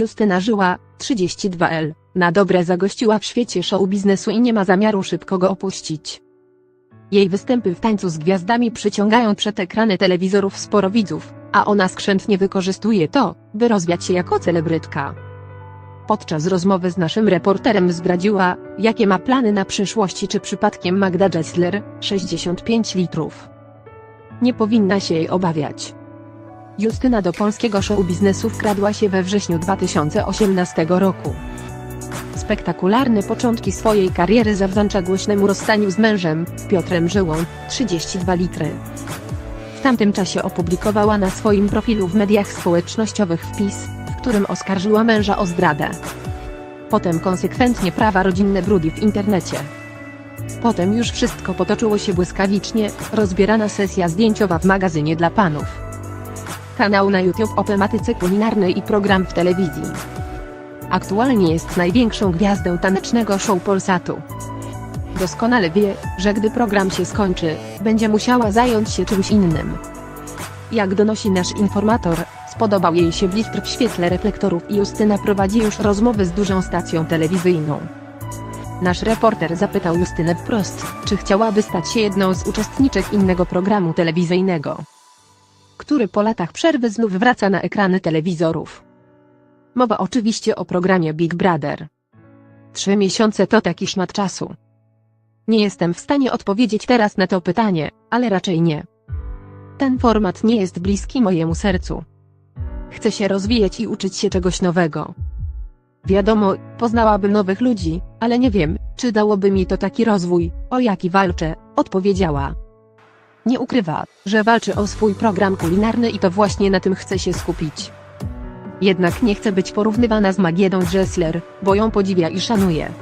Justyna Żyła, 32L, na dobre zagościła w świecie show biznesu i nie ma zamiaru szybko go opuścić. Jej występy w tańcu z gwiazdami przyciągają przed ekrany telewizorów sporo widzów, a ona skrzętnie wykorzystuje to, by rozwiać się jako celebrytka. Podczas rozmowy z naszym reporterem zdradziła, jakie ma plany na przyszłość i czy przypadkiem Magda Gessler, 65 litrów. Nie powinna się jej obawiać. Justyna do polskiego show biznesu wkradła się we wrześniu 2018 roku. Spektakularne początki swojej kariery zawdzięcza głośnemu rozstaniu z mężem, Piotrem Żyłą, 32 litry. W tamtym czasie opublikowała na swoim profilu w mediach społecznościowych wpis, w którym oskarżyła męża o zdradę. Potem konsekwentnie prawa rodzinne brudy w internecie. Potem już wszystko potoczyło się błyskawicznie, rozbierana sesja zdjęciowa w magazynie dla panów. Kanał na YouTube o tematyce kulinarnej i program w telewizji. Aktualnie jest największą gwiazdą tanecznego show Polsatu. Doskonale wie, że gdy program się skończy, będzie musiała zająć się czymś innym. Jak donosi nasz informator, spodobał jej się blister w świetle reflektorów i Justyna prowadzi już rozmowy z dużą stacją telewizyjną. Nasz reporter zapytał Justynę wprost, czy chciałaby stać się jedną z uczestniczek innego programu telewizyjnego, który po latach przerwy znów wraca na ekrany telewizorów. Mowa oczywiście o programie Big Brother. Trzy miesiące to taki szmat czasu. Nie jestem w stanie odpowiedzieć teraz na to pytanie, ale raczej nie. Ten format nie jest bliski mojemu sercu. Chcę się rozwijać i uczyć się czegoś nowego. Wiadomo, poznałabym nowych ludzi, ale nie wiem, czy dałoby mi to taki rozwój, o jaki walczę, odpowiedziała. Nie ukrywa, że walczy o swój program kulinarny i to właśnie na tym chce się skupić. Jednak nie chce być porównywana z Magiedą Dressler, bo ją podziwia i szanuje.